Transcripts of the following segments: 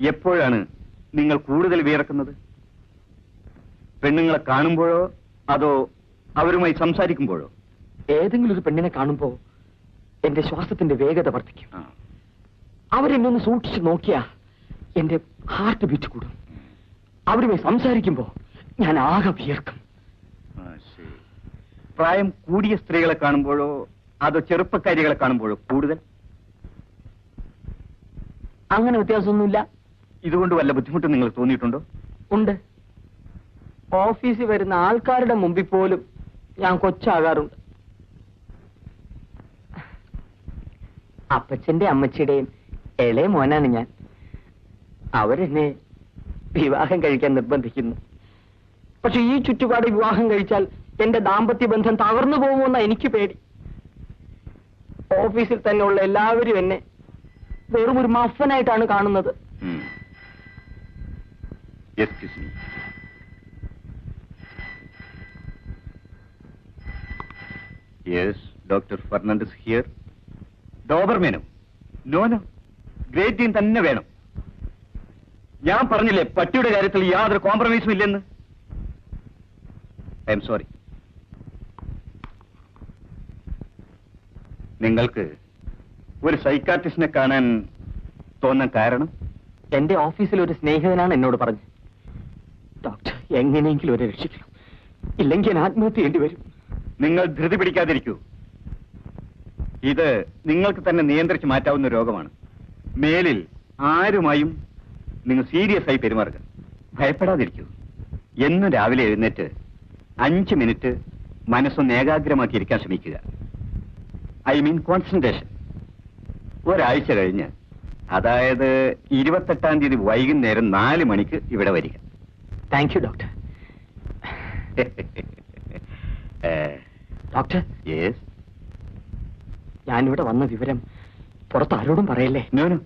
എപ്പോഴാണ് നിങ്ങൾ കൂടുതൽ വിയർക്കുന്നത്? പെണ്ണുങ്ങളെ കാണുമ്പോഴോ അതോ അവരുമായി സംസാരിക്കുമ്പോഴോ? ഏതെങ്കിലും ഒരു പെണ്ണിനെ കാണുമ്പോ എന്റെ ശ്വാസത്തിന്റെ വേഗത വർദ്ധിക്കും. ആ. അവരെന്നെ ഒന്ന് സൂക്ഷിച്ചു നോക്കിയാ എന്റെ ഹാർട്ട് ബീറ്റ് കൂടും. അവരുമായി സംസാരിക്കുമ്പോ ഞാൻ ആകെ വിയർക്കും. പ്രായം കൂടിയ സ്ത്രീകളെ കാണുമ്പോഴോ അതോ ചെറുപ്പക്കാരികളെ കാണുമ്പോഴോ കൂടുതൽ? അങ്ങനെ വ്യത്യാസമൊന്നുമില്ല. ഇതുകൊണ്ട് വല്ല ബുദ്ധിമുട്ടും നിങ്ങൾ തോന്നിയിട്ടുണ്ടോ? ഉണ്ട്. ഓഫീസിൽ വരുന്ന ആൾക്കാരുടെ മുമ്പിൽ പോലും ഞാൻ കൊച്ചാകാറുണ്ട്. അപ്പച്ചന്റെ അമ്മച്ചിയുടെയും ഇളയ മോനാണ് ഞാൻ. അവരെന്നെ വിവാഹം കഴിക്കാൻ നിർബന്ധിക്കുന്നു. പക്ഷെ ഈ ചുറ്റുപാട് വിവാഹം കഴിച്ചാൽ എന്റെ ദാമ്പത്യ ബന്ധം തകർന്നു പോകുമെന്ന എനിക്ക് പേടി. ഓഫീസിൽ തന്നെയുള്ള എല്ലാവരും എന്നെ വെറും ഒരു മഫനായിട്ടാണ് കാണുന്നത്. Excuse me yes doctor Fernandes here ഡോബർമേനോ no no great team തന്നെ വേണം. ഞാൻ പറഞ്ഞില്ലേ പട്ടിയുടെ കാര്യത്തിൽ യാതൊരു കോംപ്രമൈസും ഇല്ലെന്ന്? ഐ എം സോറി നിങ്ങൾക്ക് ഒരു സൈക്കാട്രിസ്റ്റിനെ കാണാൻ തോന്നാൻ കാരണം? എന്റെ ഓഫീസിൽ ഒരു സ്നേഹിതനാണ് എന്നോട് പറഞ്ഞത്. ഡോക്ടർ എങ്ങനെയെങ്കിലും ഒരു രക്ഷിക്കണം. ഇല്ലെങ്കിൽ ആത്മഹത്യ ചെയ്യേണ്ടി വരും. നിങ്ങൾ ധൃതി പിടിക്കാതിരിക്കൂ. ഇത് നിങ്ങൾക്ക് തന്നെ നിയന്ത്രിച്ച് മാറ്റാവുന്ന രോഗമാണ്. മേലിൽ ആരുമായും നിങ്ങൾ സീരിയസ് ആയി പെരുമാറുക. ഭയപ്പെടാതിരിക്കൂ. എന്നും രാവിലെ എഴുന്നേറ്റ് അഞ്ച് മിനിറ്റ് മനസ്സൊന്ന് ഏകാഗ്രമാക്കി ഇരിക്കാൻ ശ്രമിക്കുക. I mean concentration. ഒരാഴ്ച കഴിഞ്ഞ് അതായത് ഇരുപത്തെട്ടാം തീയതി വൈകുന്നേരം നാല് മണിക്ക് ഇവിടെ വരിക. Thank you doctor doctor yes ഞാനിവിടെ വന്ന വിവരം പുറത്ത് ആരോടും പറയല്ലേ ഞാനും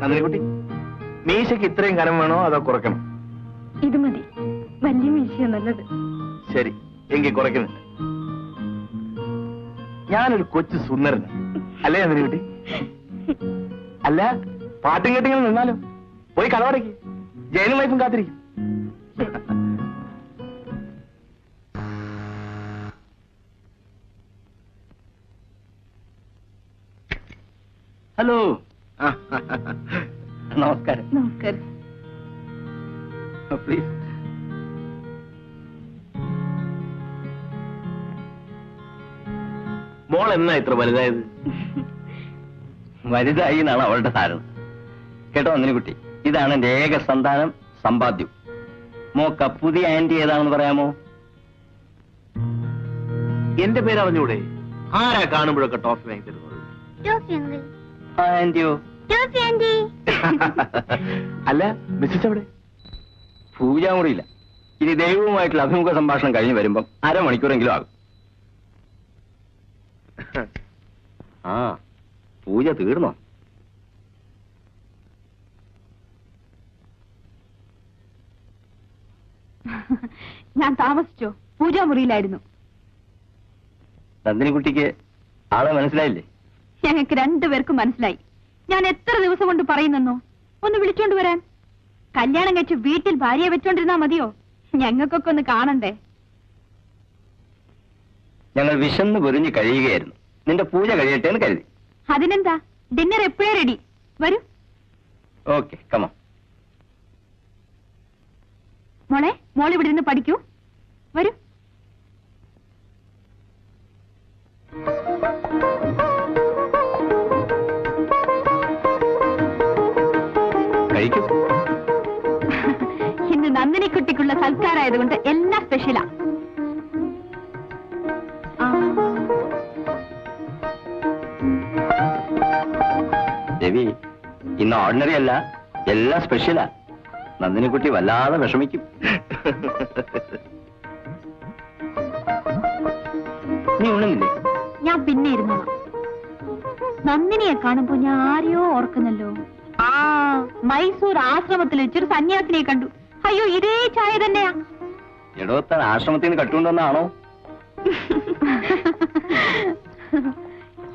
നന്ദിനിക്കുട്ടി മീശയ്ക്ക് ഇത്രയും കനം വേണോ അതോ കുറക്കണം ഇത് മതി. വലിയ മീശയാ നല്ലത്. ശരി എങ്കിൽ കുറയ്ക്കുന്നുണ്ട്. ഞാനൊരു കൊച്ചു സുന്ദരനാണ് അല്ലേ നന്ദിനിക്കുട്ടി? അല്ല പാട്ടും കേട്ടിങ്ങനെ നിന്നാലോ? പോയി കലവടയ്ക്ക് ജയിലും വൈഫും കാത്തിരിക്കും. ഹലോ. നമസ്കാരം. നമസ്കാരം. പ്ലീസ്. മോൾ എന്നാ ഇത്ര വലുതായത്? വലുതായി എന്നാണ് അവളുടെ ധാരണ കേട്ടോ അങ്ങനെ കുട്ടി ഇതാണ് എന്റെ ഏക സന്താനം സമ്പാദ്യം. മോക്ക പുതിയ ആന്റി ഏതാണെന്ന് പറയാമോ? എന്റെ പേര് അറിഞ്ഞൂടെ? ആരാ കാണുമ്പോഴൊക്കെ ടോഫി വാങ്ങി തരുന്നത് ആന്റിയോ അല്ല മിസ്സസ് എവിടെ? പൂജാമുറിയില്ല ഇനി ദൈവവുമായിട്ടുള്ള അഭിമുഖ സംഭാഷണം കഴിഞ്ഞ് വരുമ്പം അരമണിക്കൂറെങ്കിലും ആകും. ആ. പൂജ തീർന്നോ? ഞാൻ താമസിച്ചോ? പൂജാമുറിയിലായിരുന്നു. നന്ദിനിക്കുട്ടിക്ക് ആളെ മനസ്സിലായില്ലേ? ഞങ്ങൾക്ക് രണ്ടുപേർക്കും മനസ്സിലായി. ഞാൻ എത്ര ദിവസം കൊണ്ട് പറയുന്നെന്നോ? ഒന്ന് വിളിച്ചോണ്ട് വരാൻ. കല്യാണം കഴിച്ച് വീട്ടിൽ ഭാര്യയെ വെച്ചോണ്ടിരുന്നാ മതിയോ? ഞങ്ങൾക്കൊക്കെ ഒന്ന് കാണണ്ടേ? ഞങ്ങൾ വിശന്ന് പൊരിഞ്ഞ് കഴിയുകയായിരുന്നു. നിന്റെ പൂജ കഴിയട്ടെ എന്ന് കരുതി. അതിനെന്താ? ഡിന്നർ എപ്പോഴേ റെഡി വരൂ. ഓക്കെ കമോ മോളെ മോൾ ഇവിടെ നിന്ന് പഠിക്കൂ. വരൂ. കഴിക്കും. ഇന്ന് നന്ദിനി കുട്ടിക്കുള്ള സൽക്കാരായതുകൊണ്ട് എല്ലാം സ്പെഷ്യലാ രവി ഇന്ന് ഓർഡിനറി അല്ല എല്ലാം സ്പെഷ്യലാ നന്ദിനിക്കുട്ടി വല്ലാതെ വിഷമിക്കും. നീ ഉണ്ണുന്നില്ലേ ഞാൻ പിന്നെ ഇരുന്നു നന്ദിനിയെ കാണുമ്പോ ഞാൻ ആരെയോ ഓർക്കുന്നല്ലോ. ആ മൈസൂർ ആശ്രമത്തിൽ വെച്ചൊരു സന്യാസിനെ കണ്ടു. അയ്യോ ഇതേ ചായ തന്നെയാ. എടോ താൻ ആശ്രമത്തിൽ നിന്ന് കട്ടുകൊണ്ടുവന്നാണോ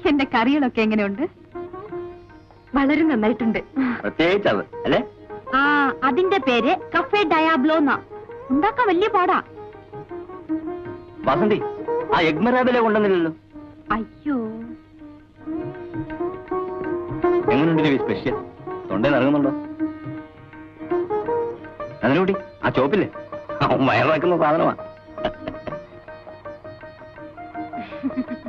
എന്റെ കറികളൊക്കെ എങ്ങനെയുണ്ട്? വളരെ നന്നായിട്ടുണ്ട്. പ്രത്യേകിച്ച് അത് അല്ലേ? ആ അതിന്റെ പേര് കഫേ ഡയാബ്ലോ എന്നാ. ഉണ്ടാക്കാൻ വലിയ പാടാ. വസന്തി ആ യഗ്മരാബിലെ കൊണ്ടുവന്നില്ലല്ലോ. അയ്യോ. എങ്ങനെയുണ്ട് രവി സ്പെഷ്യൽ തൊണ്ടയിൽ ഇറങ്ങുന്നുണ്ടോ അതിനുകൂടി ആ ചോപ്പില്ലേ വയറിറക്കുന്ന സാധനമാ.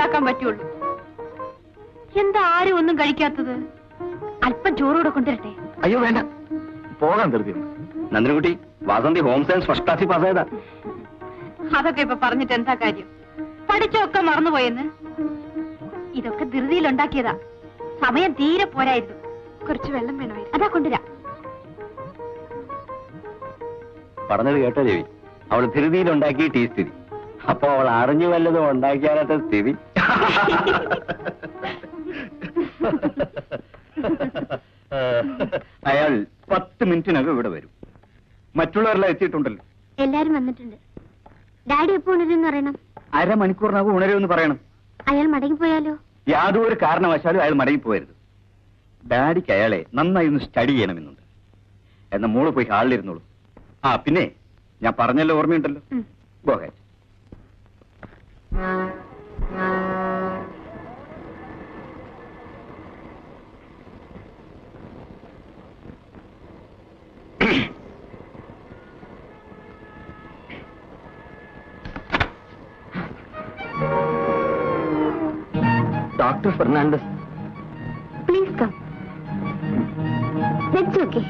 ഉണ്ടാക്കാൻ പറ്റുള്ളൂ. എന്താ ആരും ഒന്നും കഴിക്കാത്തത്? അല്പം ചോറൂടെ കൊണ്ടുവരട്ടെ? അയ്യോ വേണ്ട. പോകാൻ ധൃതി. നന്ദിനുകുട്ടി വാസന്തി ഹോം സയൻസ് ഫസ്റ്റ് ക്ലാസ്സിൽ പാസ്സായതാ. അതൊക്കെ ഇപ്പൊ പറഞ്ഞിട്ട് എന്താ കാര്യം? പഠിച്ചൊക്കെ മറന്നുപോയെന്ന്? ഇതൊക്കെ ധൃതിയിൽ ഉണ്ടാക്കിയതാ. സമയം തീരെ പോരായിരുന്നു. കുറച്ച് വെള്ളം വേണമായിരുന്നു. അതാ കൊണ്ടുവരാ. പറഞ്ഞത് കേട്ടോ രവി അവൾ ധൃതിയിൽ ഉണ്ടാക്കിയിട്ട് ഈ സ്ഥിതി. അപ്പൊ അവൾ അറിഞ്ഞു വല്ലതും ഉണ്ടാക്കിയാലത്തെ സ്ഥിതി. അയാൾ പത്ത് മിനിറ്റിനകം ഇവിടെ വരും. മറ്റുള്ളവരെല്ലാം എത്തിയിട്ടുണ്ടല്ലോ. എല്ലാരും വന്നിട്ടുണ്ട്. ഡാഡി എപ്പോ ഉണരുമെന്ന് പറയണം. അരമണിക്കൂറിനകം ഉണരുമെന്ന് പറയണം. അയാൾ മടങ്ങിപ്പോയാലോ യാതൊരു കാരണവശാലും അയാൾ മടങ്ങി പോയരുത് ഡാഡിക്ക് അയാളെ നന്നായി ഒന്ന് സ്റ്റഡി ചെയ്യണമെന്നുണ്ട്. എന്നാ മോൾ പോയി ഹാളിലിരുന്നോളൂ. ആ പിന്നെ ഞാൻ പറഞ്ഞല്ലോ ഓർമ്മയുണ്ടല്ലോ. ഉം. Fernandes please come it's okay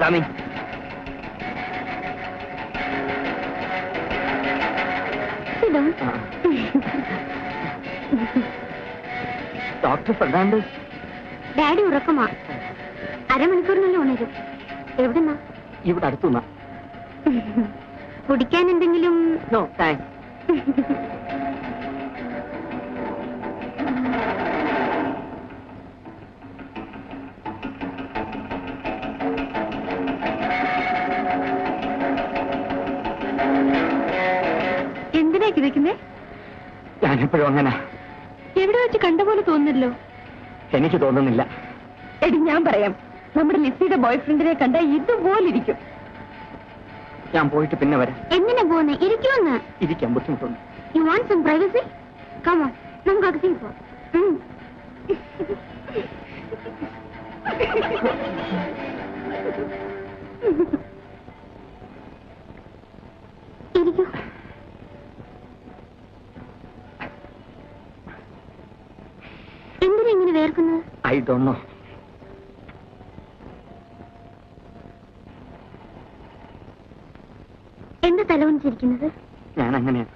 Dhami doctor Fernandes daddy ഉറക്കമാ. അരമണിക്കൂറിനുള്ളിൽ ഉണരും എവിടുന്നാ ഇവിടെ അടുത്തുനിന്നാ കുടിക്കാൻ എന്തെങ്കിലും നോ താങ്ക്സ് എന്തിനാ കിതയ്ക്കുന്നേ ഞാനെപ്പോഴും അങ്ങനെ. എവിടെ വെച്ച് കണ്ട പോലെ തോന്നുന്നല്ലോ എനിക്ക് തോന്നുന്നില്ല. എടി ഞാൻ പറയാം. നമ്മുടെ ലിസിയുടെ ബോയ്ഫ്രണ്ടിനെ കണ്ട ഇതുപോലിരിക്കും. ഞാൻ പോയിട്ട് പിന്നെ വരാം. എന്തിനാ പോകുന്നേ ഇരിക്കുമെന്ന്? ഇരിക്കാൻ ബുദ്ധിമുട്ടുണ്ട്. You want some privacy come on നമുക്ക് അകത്തേക്ക് പോവാം. ഇരിക്കൂ. എന്തിനാ ഇങ്ങനെ വേർക്കുന്നത്? ഐ ഡോണ്ട് നോ എന്താ തലവണിച്ചിരിക്കുന്നത് ഞാൻ അങ്ങനെയാണ്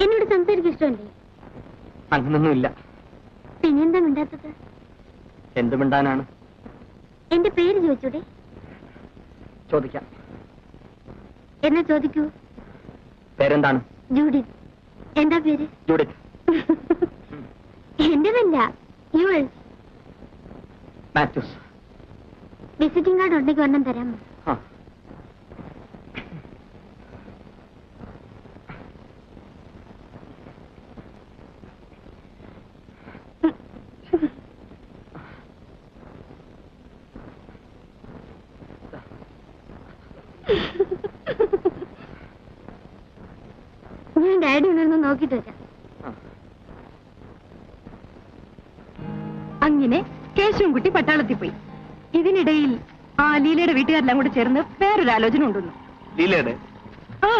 എന്നോട് സംസാരിക്കാൻ ഇഷ്ടമല്ലേ? അങ്ങനൊന്നുമില്ല. പിന്നെന്താ മിണ്ടാത്തത്? എന്ത് മിണ്ടാനാണ്? എന്റെ പേര് ചോദിച്ചൂടെ? ചോദിക്കാം. എന്നാ ചോദിക്കൂ? പേരെന്താണ്? ജൂഡി എന്താ പേര്? Judith എന്റേതല്ല yours Mathews. Visiting card ഉണ്ടെങ്കിൽ ഒരെണ്ണം തരാമോ ആ ഞാൻ ഡാഡി നോക്കിട്ട് വരാം. അങ്ങനെ കേശവൻകുട്ടി പട്ടാളത്തിൽ പോയി. ഇതിനിടയിൽ ആ ലീലയുടെ വീട്ടുകാരെല്ലാം കൂടെ ചേർന്ന് വേറൊരു ആലോചന ഉണ്ടെന്നു. ലീലയുടെ? ആ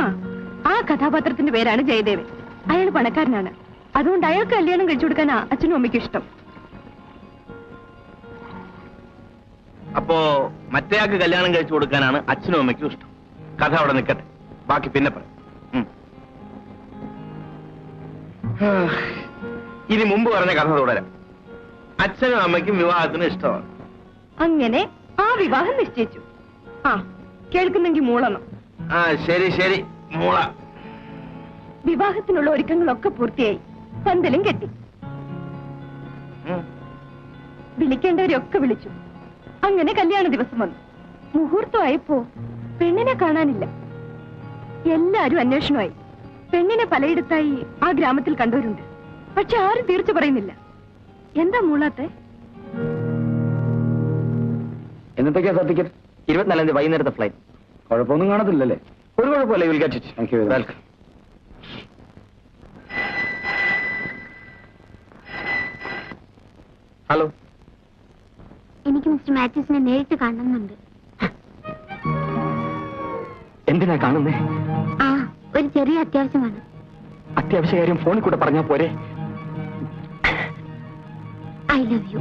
ആ കഥാപാത്രത്തിന്റെ പേരാണ് ജയദേവൻ. അയാൾ പണക്കാരനാണ്. അതുകൊണ്ട് അയാൾക്ക് കല്യാണം കഴിച്ചു കൊടുക്കാനാ അച്ഛനും അമ്മയ്ക്കും ഇഷ്ടം. അപ്പോ മറ്റേയാൾക്ക് കല്യാണം കഴിച്ചു കൊടുക്കാനാണ് അച്ഛനും അമ്മയ്ക്കും ഇഷ്ടം. കഥ അവിടെ നിൽക്കട്ടെ. ബാക്കി പിന്നെ പറയാം. ഇനി മുമ്പ് പറഞ്ഞ കഥ തുടരാം. അച്ഛനും അമ്മയ്ക്കും വിവാഹത്തിന് ഇഷ്ടമാണ്. അങ്ങനെ ആ വിവാഹം നിശ്ചയിച്ചു. ആ കേൾക്കുന്നെങ്കിൽ മൂളണം. ആ ശരി ശരി. മൂള. വിവാഹത്തിനുള്ള ഒരുക്കങ്ങളൊക്കെ പൂർത്തിയായി. പന്തലും കെട്ടി. വിളിക്കേണ്ടവരെയൊക്കെ വിളിച്ചു. അങ്ങനെ കല്യാണ ദിവസം വന്നു. മുഹൂർത്തമായപ്പോ പെണ്ണിനെ കാണാനില്ല. എല്ലാരും അന്വേഷണമായി. പെണ്ണിനെ പലയിടത്തായി ആ ഗ്രാമത്തിൽ കണ്ടവരുണ്ട്. പക്ഷെ ആരും തീർച്ച പറയുന്നില്ല. എന്താ മൂളാത്തെ? എന്നത്തേക്കാ സർട്ടിഫിക്കറ്റ് ഇരുപത്തിനാലാം തീയതി വൈകുന്നേരത്തെ ഫ്ലൈറ്റ് കുഴപ്പമൊന്നും കാണത്തില്ലല്ലേ? ഒരു കുഴപ്പമില്ല will get it Thank you welcome hello എനിക്ക് മിസ്റ്റർ മാത്യൂസിനെ നേരിട്ട് കാണുന്നുണ്ട് എന്തിനാ കാണുന്നേ? ആ ഒരു ചെറിയ അത്യാവശ്യമാണ്. അത്യാവശ്യ കാര്യം ഫോണിൽ കൂടെ പറഞ്ഞാ പോരെ. I love you